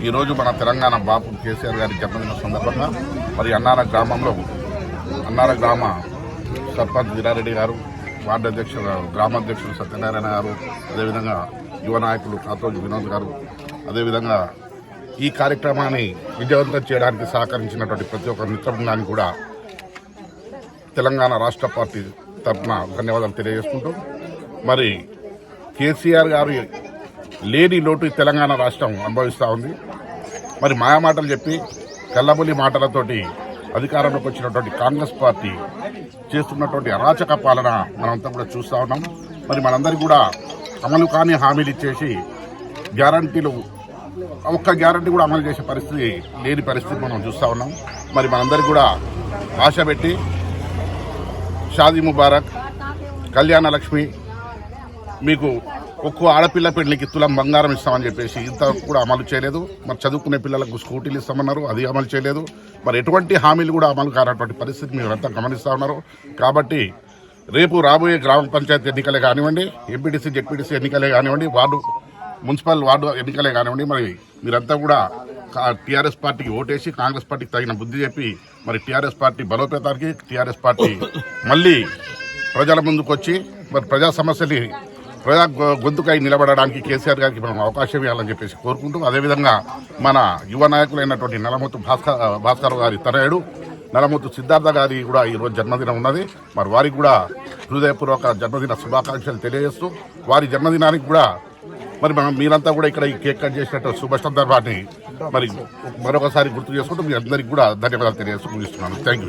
ఈరోజు మన తెలంగాణ బాపు కేసీఆర్ గారి జన్మదిన సందర్భంగా మరి అన్నార గ్రామంలో అన్నార గ్రామ సర్పంచ్ వీరారెడ్డి గారు వార్డు అధ్యక్షుడు గ్రామాధ్యక్షుడు సత్యనారాయణ గారు అదేవిధంగా యువ నాయకులు కాతోజు వినోద్ గారు అదేవిధంగా ఈ కార్యక్రమాన్ని విజయవంతం చేయడానికి సహకరించినటువంటి ప్రతి ఒక్క మిత్రబృందాన్ని కూడా తెలంగాణ రాష్ట్ర పార్టీ తరఫున ధన్యవాదాలు తెలియజేసుకుంటూ మరి కేసీఆర్ గారు లేని లోటు తెలంగాణ రాష్ట్రం అనుభవిస్తూ ఉంది. మరి మాయామాటలు చెప్పి కల్లబొలి మాటలతోటి అధికారంలోకి వచ్చినటువంటి కాంగ్రెస్ పార్టీ చేస్తున్నటువంటి అరాచక పాలన మనంతా కూడా చూస్తూ ఉన్నాం. మరి మనందరికీ కూడా అమలు కాని హామీలు ఇచ్చేసి గ్యారంటీలు ఒక్క గ్యారంటీ కూడా అమలు చేసే పరిస్థితి లేని పరిస్థితి మనం చూస్తూ ఉన్నాం. మరి మనందరికీ కూడా ఆశ పెట్టి షాదీ ముబారక్ కళ్యాణ లక్ష్మి మీకు ఒక్కో ఆడపిల్ల పెళ్ళికి తులం బంగారం ఇస్తామని చెప్పేసి ఇంత కూడా అమలు చేయలేదు. మరి చదువుకునే పిల్లలకు స్కూటీలు ఇస్తామన్నారు అది అమలు చేయలేదు. మరి ఎటువంటి హామీలు కూడా అమలు కానటువంటి పరిస్థితి మీరంతా గమనిస్తూ ఉన్నారు. కాబట్టి రేపు రాబోయే గ్రామ పంచాయతీ ఎన్నికలే కానివ్వండి ఎంపీటీసీ జెడ్పీటీసీ ఎన్నికలే కానివ్వండి వార్డు మున్సిపల్ వార్డు ఎన్నికలే కానివ్వండి మరి మీరంతా కూడా టీఆర్ఎస్ పార్టీకి ఓటేసి కాంగ్రెస్ పార్టీకి తగిన బుద్ధి చెప్పి మరి టీఆర్ఎస్ పార్టీ బలోపేతానికి టీఆర్ఎస్ పార్టీ మళ్ళీ ప్రజల ముందుకు వచ్చి మరి ప్రజా సమస్యని ప్రజా గొంతుకై నిలబడడానికి కేసీఆర్ గారికి మనం అవకాశం ఇవ్వాలని చెప్పేసి కోరుకుంటూ అదేవిధంగా మన యువ నాయకులైనటువంటి నలమూతు భాస్కర్ భాస్కర్ గారి తనయుడు నలమూతు సిద్ధార్థ గారి కూడా ఈరోజు జన్మదినం ఉన్నది. మరి వారికి కూడా హృదయపూర్వక జన్మదిన శుభాకాంక్షలు తెలియజేస్తూ వారి జన్మదినానికి కూడా మరి మనం మీరంతా కూడా ఇక్కడ ఈ కేక్ కట్ చేసినట్టు శుభ సందర్భాన్ని మరి మరొకసారి గుర్తు చేసుకుంటూ మీ అందరికీ కూడా ధన్యవాదాలు తెలియజేస్తూ ముగిస్తున్నాను. Thank you